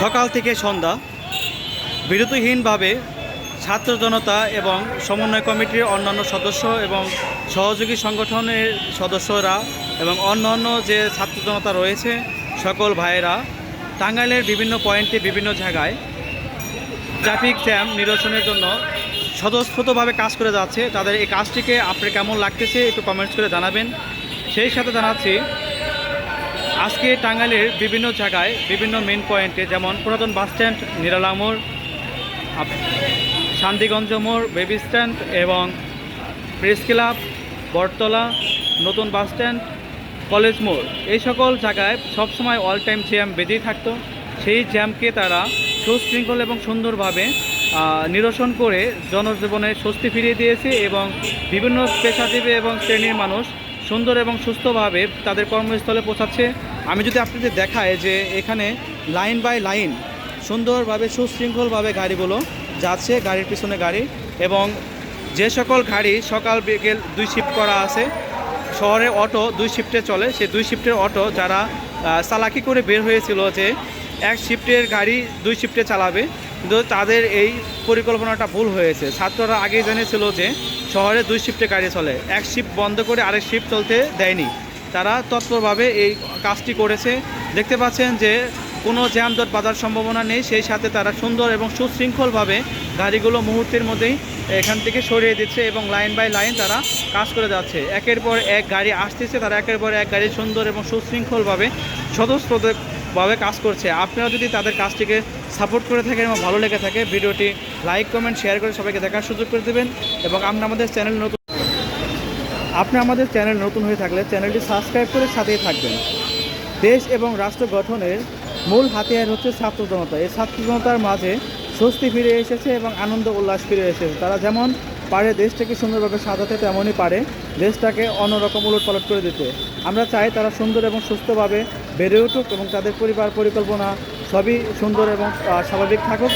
সকাল থেকে সন্ধ্যা বিরতিহীনভাবে ছাত্র জনতা এবং সমন্বয় কমিটির অন্যান্য সদস্য এবং সহযোগী সংগঠনের সদস্যরা এবং অন্যান্য যে ছাত্র জনতা রয়েছে, সকল ভাইয়েরা, টাঙ্গাইলের বিভিন্ন পয়েন্টে বিভিন্ন জায়গায় ট্রাফিক জ্যাম নিরসনের জন্য স্বতঃস্ফূর্তভাবে কাজ করে যাচ্ছে। তাদের এই কাজটিকে আপনার কেমন লাগতেছে একটু কমেন্টস করে জানাবেন। সেই সাথে জানাচ্ছি আজকে টাঙ্গাইলের বিভিন্ন জায়গায় বিভিন্ন মেন পয়েন্টে যেমন পুরাতন বাস স্ট্যান্ড নিরালা মোড় শান্তিগঞ্জ মোড় বেবি স্ট্যান্ড এবং প্রেস ক্লাব বটতলা, নতুন বাস স্ট্যান্ড কলেজ মোড়। এই সকল জায়গায় সবসময় অল টাইম জ্যাম বেজেই থাকতো। সেই জ্যামকে তারা সুশৃঙ্খল এবং সুন্দরভাবে নিরসন করে জনজীবনে স্বস্তি ফিরিয়ে দিয়েছে এবং বিভিন্ন পেশাজীবী এবং শ্রেণির মানুষ সুন্দর এবং সুস্থভাবে তাদের কর্মস্থলে পৌঁছাচ্ছে। আমি যদি আপনাদের দেখায় যে এখানে লাইন বাই লাইন সুন্দরভাবে, সুশৃঙ্খলভাবে গাড়িগুলো যাচ্ছে, গাড়ির পিছনে গাড়ি এবং যে সকল গাড়ি সকাল বিকেল দুই শিফট করা আছে, শহরে অটো দুই শিফটে চলে। সেই দুই শিফটের অটো যারা চালাকি করে বের হয়েছিল যে এক শিফটের গাড়ি দুই শিফটে চালাবে। কিন্তু তাদের এই পরিকল্পনাটা ভুল হয়েছে। ছাত্ররা আগেই জেনেছিল যে শহরে দুই শিফটে গাড়ি চলে। এক শিফট বন্ধ করে আরেক শিফট চলতে দেয়নি। তারা তৎপরভাবে এই কাজটি করেছে। দেখতে পাচ্ছেন যে কোনো জ্যামজট বাঁধার সম্ভাবনা নেই। সেই সাথে তারা সুন্দর এবং সুশৃঙ্খলভাবে গাড়িগুলো মুহূর্তের মধ্যেই এখান থেকে সরিয়ে দিচ্ছে এবং লাইন বাই লাইন তারা কাজ করে যাচ্ছে। একের পর এক গাড়ি আসতেছে। তারা একের পর এক গাড়ি সুন্দর এবং সুশৃঙ্খলভাবে স্বতঃস্ফূর্তভাবে কাজ করছে। আপনারা যদি তাদের কাজটিকে সাপোর্ট করে থাকেন এবং ভালো লেগে থাকে, ভিডিওটি লাইক কমেন্ট শেয়ার করে সবাইকে দেখার সুযোগ করে দেবেন এবং আমরা আমাদের চ্যানেল নতুন আপনি আমাদের চ্যানেল নতুন হয়ে থাকলে চ্যানেলটি সাবস্ক্রাইব করে সাথেই থাকবেন। দেশ এবং রাষ্ট্র গঠনের মূল হাতিয়ার হচ্ছে ছাত্র জনতা। এই ছাত্র জনতার মাঝে স্বস্তি ফিরে এসেছে এবং আনন্দ, উল্লাস ফিরে এসেছে। তারা যেমন পারে, দেশটাকে সুন্দরভাবে সাজাতে তেমনই পারে, দেশটাকে অন্যরকম উলট পালট করে দিতে। আমরা চাই তারা সুন্দর এবং সুস্থভাবে বেড়ে উঠুক এবং তাদের পরিবার পরিকল্পনা সবই সুন্দর এবং স্বাভাবিক থাকুক।